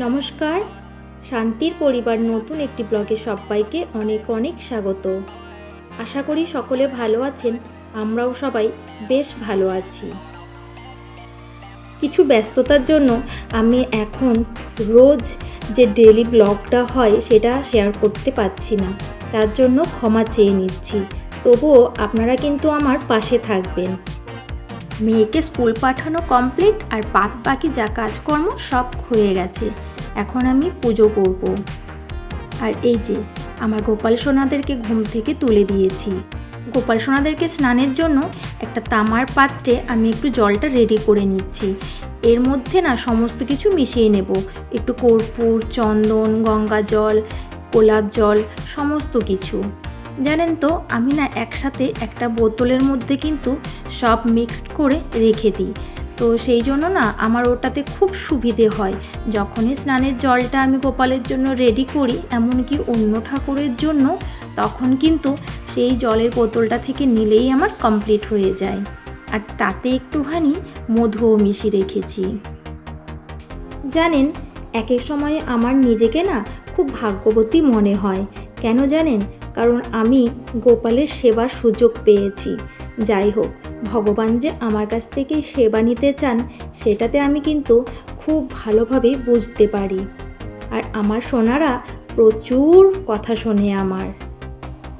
নমস্কার। শান্তির পরিবার নতুন একটি ব্লগে সবাইকে অনেক অনেক স্বাগত। আশা করি সকলে ভালো আছেন, আমরাও সবাই বেশ ভালো আছি। কিছু ব্যস্ততার জন্য আমি এখন রোজ যে ডেলি ব্লগটা হয় সেটা শেয়ার করতে পারছি না, তার জন্য ক্ষমা চেয়ে নিচ্ছি। তবুও আপনারা কিন্তু আমার পাশে থাকবেন। মেয়েকে স্কুল পাঠানো কমপ্লিট আর বাদ বাকি যা কাজকর্ম সব হয়ে গেছে। এখন আমি পুজো করব। আর এই যে, আমার গোপাল সোনাদেরকে ঘুম থেকে তুলে দিয়েছি। গোপাল সোনাদেরকে স্নানের জন্য একটা তামার পাত্রে আমি একটু জলটা রেডি করে নিচ্ছি। এর মধ্যে না সমস্ত কিছু মিশিয়ে নেব। একটু কর্পূর, চন্দন, গঙ্গা জল, গোলাপ জল, সমস্ত কিছু। জানেন তো, আমি না একসাথে একটা বোতলের মধ্যে কিন্তু সব মিক্সড করে রেখে দিই। তো সেই জন্য না আমার ওটাতে খুব সুবিধে হয়। যখনই স্নানের জলটা আমি গোপালের জন্য রেডি করি, এমনকি অন্য ঠাকুরের জন্য, তখন কিন্তু সেই জলের বোতলটা থেকে নিলেই আমার কমপ্লিট হয়ে যায়। আর তাতে একটুখানি মধুও মিশিয়ে রেখেছি। জানেন এক এক সময় আমার নিজেকে না খুব ভাগ্যবতী মনে হয়। কেন জানেন? কারণ আমি গোপালের সেবার সুযোগ পেয়েছি। যাই হোক, ভগবান যে আমার কাছ থেকে সেবা নিতে চান, সেটাতে আমি কিন্তু খুব ভালোভাবে বুঝতে পারি। আর আমার সোনারা প্রচুর কথা শোনে আমার।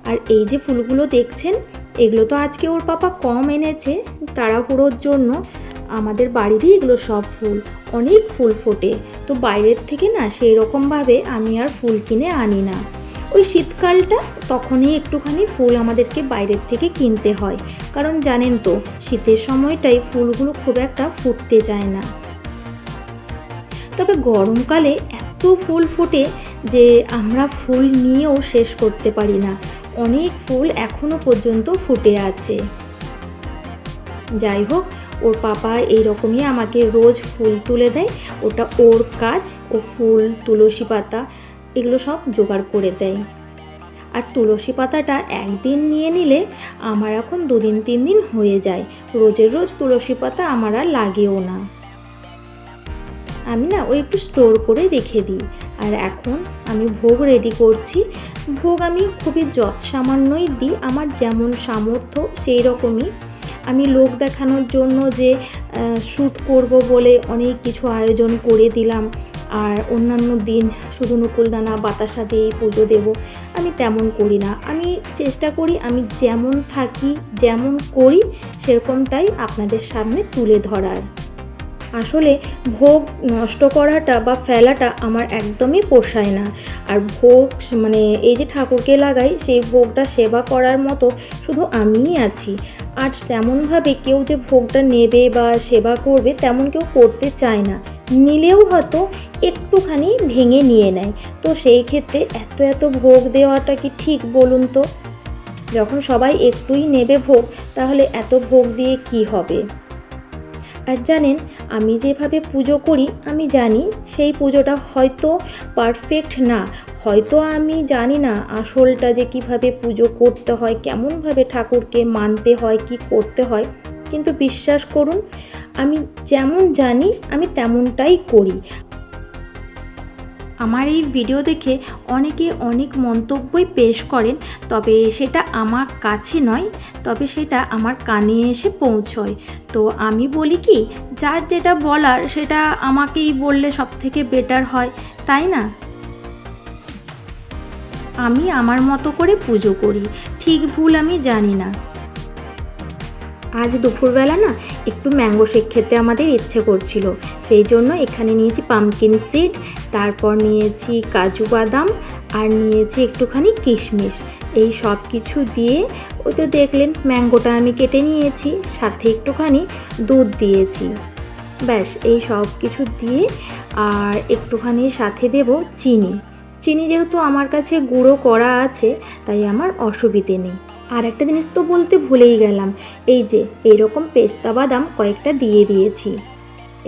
আর এই যে ফুলগুলো দেখছেন, এগুলো তো আজকে ওর পাপা কম এনেছে, তাড়াহুড়োর জন্য আমাদের বাড়িরই এগুলো সব ফুল, অনেক ফুল ফোটে। তো বাইরের থেকে না সেই রকমভাবে আমি আর ফুল কিনে আনি না। ওই শীতকালটা তখনই একটুখানি ফুল আমাদেরকে বাইরের থেকে কিনতে হয়। কারণ জানেন তো, শীতের সময়টাই ফুলগুলো খুব একটা ফুটতে যায় না। তবে গরমকালে এত ফুল ফোটে যে আমরা ফুল নিয়েও শেষ করতে পারি না। অনেক ফুল এখনও পর্যন্ত ফুটে আছে। যাই হোক, ওর পাপা এইরকমই আমাকে রোজ ফুল তুলে দেয়। ওটা ওর কাজ, ও ফুল, তুলসী পাতা এগুলো সব জোগাড় করে দেয়। আর তুলসী পাতাটা একদিন নিয়ে নিলে আমার এখন দুদিন, তিন দিন হয়ে যায়। রোজের রোজ তুলসী পাতা আমার আর লাগেও না। আমি না ওই একটু স্টোর করে রেখে দিই। আর এখন আমি ভোগ রেডি করছি। ভোগ আমি খুবই যৎ সামান্যই দিই। আমার যেমন সামর্থ্য সেই রকমই আমি লোক দেখানোর জন্য যে শ্যুট করব বলে অনেক কিছু আয়োজন করে দিলাম। আর অন্যান্য দিন শুধু নকুলদানা, বাতাসা দিয়ে পুজো দেব, আমি তেমন করি না। আমি চেষ্টা করি, আমি যেমন থাকি, যেমন করি, সেরকমটাই আপনাদের সামনে তুলে ধরার। আসলে ভোগ নষ্ট করাটা বা ফেলাটা আমার একদমই পোষায় না। আর ভোগ মানে এই যে ঠাকুরকে লাগাই, সেই ভোগটা সেবা করার মতো শুধু আমিই আছি। আর তেমনভাবে কেউ যে ভোগটা নেবে বা সেবা করবে, তেমন কেউ করতে চায় না। নিলেও হয়তো একটুখানি ভেঙে নিয়ে নেয়। তো সেই ক্ষেত্রে এত এত ভোগ দেওয়াটা কি ঠিক বলুন তো? যখন সবাই একটুই নেবে ভোগ, তাহলে এত ভোগ দিয়ে কি হবে? আর জানেন, আমি যেভাবে পুজো করি, আমি জানি সেই পুজোটা হয়তো পারফেক্ট না। হয়তো আমি জানি না আসলটা যে কীভাবে পুজো করতে হয়, কেমনভাবে ঠাকুরকে মানতে হয়, কি করতে হয়। কিন্তু বিশ্বাস করুন আমি যেমন জানি, আমি তেমনটাই করি। আমার এই ভিডিও দেখে অনেকে অনেক মন্তব্যই পেশ করেন, তবে সেটা আমার কাছে নয়, তবে সেটা আমার কানে এসে পৌঁছয়। তো আমি বলি কি, যার যেটা বলার সেটা আমাকেই বললে সব থেকে বেটার হয়, তাই না? আমি আমার মতো করে পুজো করি, ঠিক ভুল আমি জানি না। আজ দুপুরবেলা না একটু ম্যাঙ্গো শেক খেতে আমাদের ইচ্ছে করছিল। সেই জন্য এখানে নিয়েছি পামকিন সিড তারপর নিয়েছি কাজু বাদাম, আর নিয়েছি একটুখানি কিশমিশ। এই সব কিছু দিয়ে ওই তো দেখলেন ম্যাঙ্গোটা আমি কেটে নিয়েছি, সাথে একটুখানি দুধ দিয়েছি। ব্যাস, এই সব কিছু দিয়ে আর একটুখানি সাথে দেব চিনি। চিনি যেহেতু আমার কাছে গুঁড়ো করা আছে, তাই আমার অসুবিধে নেই। আর একটা জিনিস তো বলতে ভুলেই গেলাম, এই যে এইরকম পেস্তা বাদাম কয়েকটা দিয়ে দিয়েছি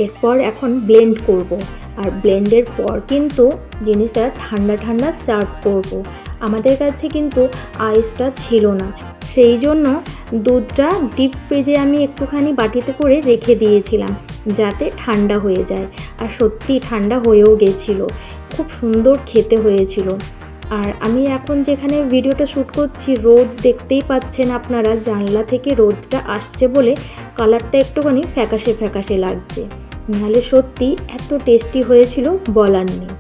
এরপর এখন ব্লেন্ড করব। আর ব্লেন্ডের পর কিন্তু জিনিসটা ঠান্ডা ঠান্ডা সার্ভ করব। আমাদের কাছে কিন্তু আইসটা ছিল না, সেই জন্য দুধটা ডিপ ফ্রিজে আমি একটুখানি বাটিতে করে রেখে দিয়েছিলাম, যাতে ঠান্ডা হয়ে যায় আর সত্যি ঠান্ডা হয়েও গেছিল, খুব সুন্দর খেতে হয়েছিল আর আমি এখন যেখানে ভিডিওটা শ্যুট করছি, রোদ দেখতেই পাচ্ছেন আপনারা, জানলা থেকে রোদটা আসছে বলে কালারটা একটুখানি ফ্যাকাশে ফ্যাকাশে লাগছে। নাহলে সত্যি এত টেস্টি হয়েছিল বলার নেই।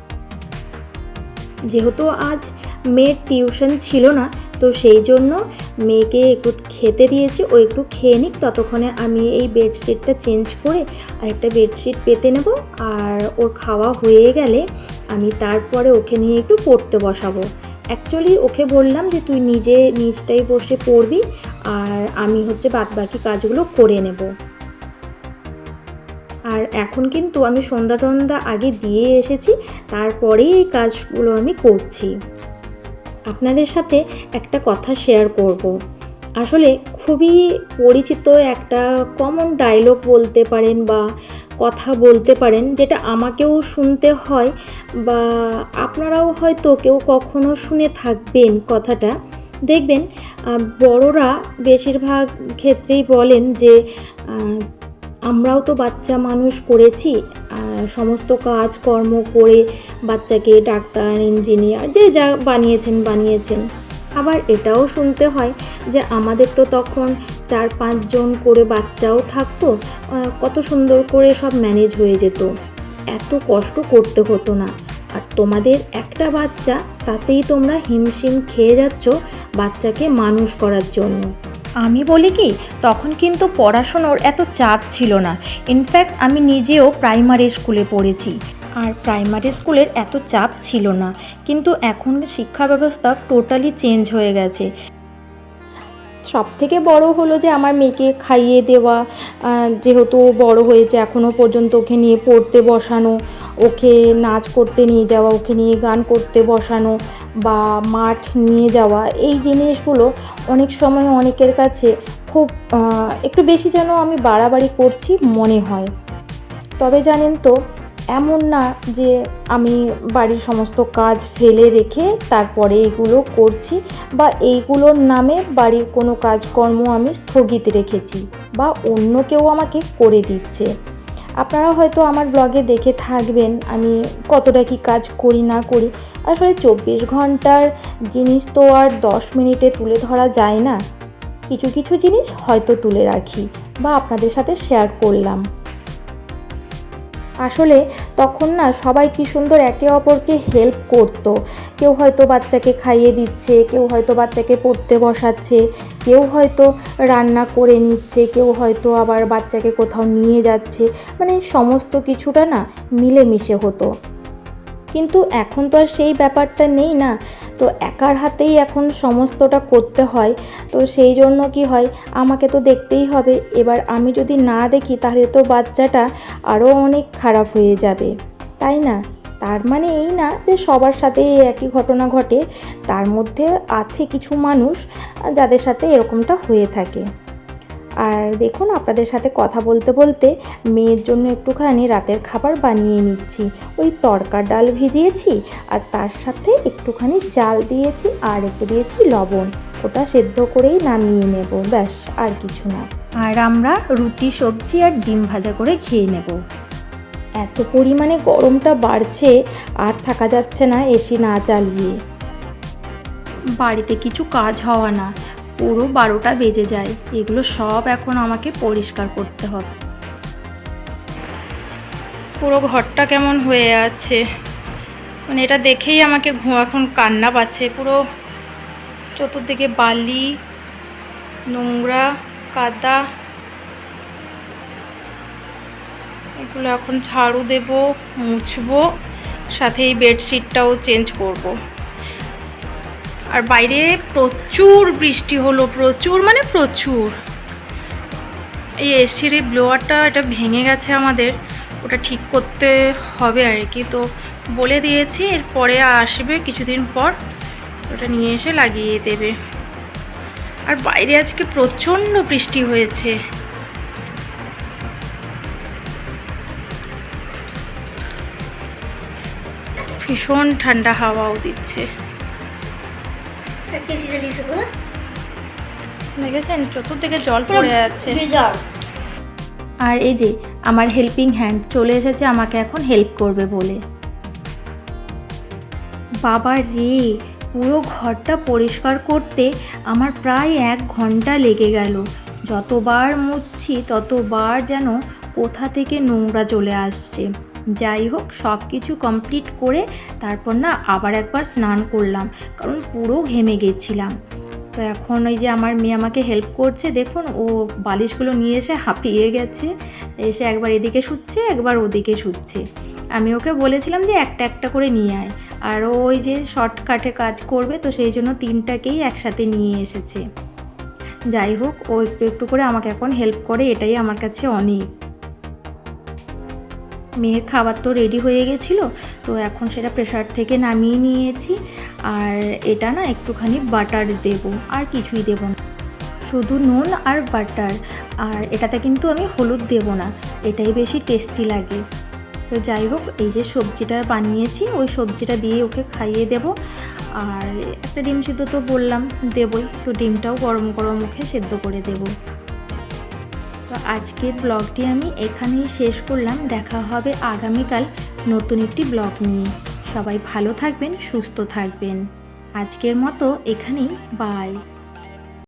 যেহেতু আজ মেয়ের টিউশন ছিল না, তো সেই জন্য মেয়েকে একটু খেতে দিয়েছি, ও একটু খেয়ে নিক, ততক্ষণে আমি এই বেডশিটটা চেঞ্জ করে আরেকটা বেডশিট পেতে নেব। আর ওর খাওয়া হয়ে গেলে আমি তারপরে ওকে নিয়ে একটু পড়তে বসাবো। অ্যাকচুয়ালি ওকে বললাম যে, তুই নিজে নিজটাই বসে পড়বি আর আমি হচ্ছে বাদ বাকি কাজগুলো করে নেব। আর এখন কিন্তু আমি সন্ধ্যা টন্ধা আগে দিয়ে এসেছি, তারপরেই এই কাজগুলো আমি করছি। আপনাদের সাথে একটা কথা শেয়ার করব। আসলে খুবই পরিচিত একটা কমন ডায়লগ বলতে পারেন বা কথা বলতে পারেন, যেটা আমাকেও শুনতে হয় বা আপনারাও হয়তো কেউ কখনো শুনে থাকবেন কথাটা। দেখবেন বড়রা বেশিরভাগ ক্ষেত্রেই বলেন যে আমরাও তো বাচ্চা মানুষ করেছি সমস্ত কাজকর্ম করে বাচ্চাকে ডাক্তার, ইঞ্জিনিয়ার, যে যা বানিয়েছেন বানিয়েছেন। আবার এটাও শুনতে হয় যে আমাদের তো তখন চার পাঁচজন করে বাচ্চাও থাকতো কত সুন্দর করে সব ম্যানেজ হয়ে যেত। এত কষ্ট করতে হতো না। আর তোমাদের একটা বাচ্চা, তাতেই তোমরা হিমশিম খেয়ে যাচ্ছ বাচ্চাকে মানুষ করার জন্য। আমি বলি কি, তখন কিন্তু পড়াশুনোর এত চাপ ছিল না। ইনফ্যাক্ট আমি নিজেও প্রাইমারি স্কুলে পড়েছি। আর প্রাইমারি স্কুলের এত চাপ ছিল না। কিন্তু এখন শিক্ষা ব্যবস্থা টোটালি চেঞ্জ হয়ে গেছে। সব থেকে বড় হলো যে আমার মেয়েকে খাইয়ে দেওয়া যেহেতু বড় হয়েছে এখনও পর্যন্ত ওকে নিয়ে পড়তে বসানো, ওকে নাচ করতে নিয়ে যাওয়া, ওকে নিয়ে গান করতে বসানো বা মাঠ নিয়ে যাওয়া, এই জিনিসগুলো অনেক সময় অনেকের কাছে খুব একটু বেশি যেন আমি বাড়াবাড়ি করছি মনে হয়। তবে জানেন তো এমন না যে আমি বাড়ির সমস্ত কাজ ফেলে রেখে তারপরে এগুলো করছি বা এইগুলোর নামে বাড়ির কোনো কাজকর্ম আমি স্থগিত রেখেছি বা অন্য কেউ আমাকে করে দিচ্ছে। আপনারা হয়তো আমার ব্লগে দেখে থাকবেন আমি কতটা কি কাজ করি না করি। আসলে চব্বিশ ঘণ্টার জিনিস তো আর দশ মিনিটে তুলে ধরা যায় না। কিছু কিছু জিনিস হয়তো তুলে রাখি বা আপনাদের সাথে শেয়ার করলাম। আসলে তখন না সবাই কি সুন্দর একে অপরকে হেল্প করতো। কেউ হয়তো বাচ্চাকে খাইয়ে দিচ্ছে, কেউ হয়তো বাচ্চাকে পড়তে বসাচ্ছে, কেউ হয়তো রান্না করে নিচ্ছে, কেউ হয়তো আবার বাচ্চাকে কোথাও নিয়ে যাচ্ছে। মানে সমস্ত কিছুটা না মিলেমিশে হতো। কিন্তু এখন তো আর সেই ব্যাপারটা নেই না। তো একার হাতেই এখন সমস্তটা করতে হয়। তো সেই জন্য কি হয়, আমাকে তো দেখতেই হবে। এবার আমি যদি না দেখি, তাহলে তো বাচ্চাটা আরও অনেক খারাপ হয়ে যাবে। তাই না? তার মানে এই না যে সবার সাথে একই ঘটনা ঘটে। তার মধ্যে আছে কিছু মানুষ, যাদের সাথে এরকমটা হয়ে থাকে। আর দেখুন আপনাদের সাথে কথা বলতে বলতে মেয়ের জন্য একটুখানি রাতের খাবার বানিয়ে নিচ্ছি। ওই তরকার ডাল ভিজিয়েছি আর তার সাথে একটুখানি চাল দিয়েছি আর একটু দিয়েছি লবণ। ওটা সেদ্ধ করেই নামিয়ে নেব ব্যাস আর কিছু না। আর আমরা রুটি সবজি আর ডিম ভাজা করে খেয়ে নেব। এত পরিমাণে গরমটা বাড়ছে আর থাকা যাচ্ছে না এসি না চালিয়ে। বাড়িতে কিছু কাজ হওয়া না। পুরো বারোটা বেজে যায়। এগুলো সব এখন আমাকে পরিষ্কার করতে হবে। পুরো ঘরটা কেমন হয়ে আছে? মানে এটা দেখেই আমাকে এখন কান্না পাচ্ছে। পুরো চতুর্দিকে বালি, নোংরা, কাদা। এগুলো এখন ঝাড়ু দেব, মুছবো, সাথে এই বেডশিটটাও চেঞ্জ করব। আর বাইরে প্রচুর বৃষ্টি হলো, প্রচুর মানে প্রচুর। এই এসির এই ব্লোয়ারটা এটা ভেঙে গেছে আমাদের, ওটা ঠিক করতে হবে আর কি। তো বলে দিয়েছি, এরপরে আসবে কিছুদিন পর, ওটা নিয়ে এসে লাগিয়ে দেবে। আর বাইরে আজকে প্রচণ্ড বৃষ্টি হয়েছে। ভীষণ ঠান্ডা হাওয়াও দিচ্ছে। কেসি পুরো দেখেছেন? চতুর্দিকে জল পড়ে আছে ভেজাল। আর এই যে আমার হেল্পিং হ্যান্ড চলে এসেছে আমাকে এখন হেল্প করবে বলে। বাবা রে পুরো ঘরটা পরিষ্কার করতে আমার প্রায় এক ঘণ্টা লেগে গেল। যতবার মুছছি ততবার যেন কোথা থেকে নোংরা চলে আসছে। যাই হোক, সব কিছু কমপ্লিট করে তারপর না আবার একবার স্নান করলাম, কারণ পুরো ঘেমে গেছিলাম। তো এখন ওই যে আমার মেয়ে আমাকে হেল্প করছে, দেখুন, ও বালিশগুলো নিয়ে এসে হাঁপিয়ে গেছে, এসে একবার এদিকে শুচ্ছে, একবার ওদিকে শুচ্ছে। আমি ওকে বলেছিলাম যে একটা একটা করে নিয়ে আয়, আর ওই যে শর্টকাটে কাজ করবে, তো সেই জন্য তিনটাকেই একসাথে নিয়ে এসেছে। যাই হোক, ও একটু একটু করে আমাকে এখন হেল্প করে, এটাই আমার কাছে অনেক। মেয়ের খাবার তো রেডি হয়ে গেছিল, তো এখন সেটা প্রেশার থেকে নামিয়ে নিয়েছি। আর এটা না একটুখানি বাটার দেব, আর কিছুই দেব না। শুধু নুন আর বাটার আর এটাতে কিন্তু আমি হলুদ দেব না, এটাই বেশি টেস্টি লাগে। তো যাই হোক, এই যে সবজিটা বানিয়েছি, ওই সবজিটা দিয়ে ওকে খাইয়ে দেব। আর একটা ডিম সিদ্ধ তো বললাম, দেবই। তো ডিমটাও গরম গরম মুখে সেদ্ধ করে দেবো। তো আজকের ব্লগটি আমি এখানেই শেষ করলাম। দেখা হবে আগামীকাল নতুন একটি ব্লগ নিয়ে। সবাই ভালো থাকবেন, সুস্থ থাকবেন। আজকের মতো এখানেই বাই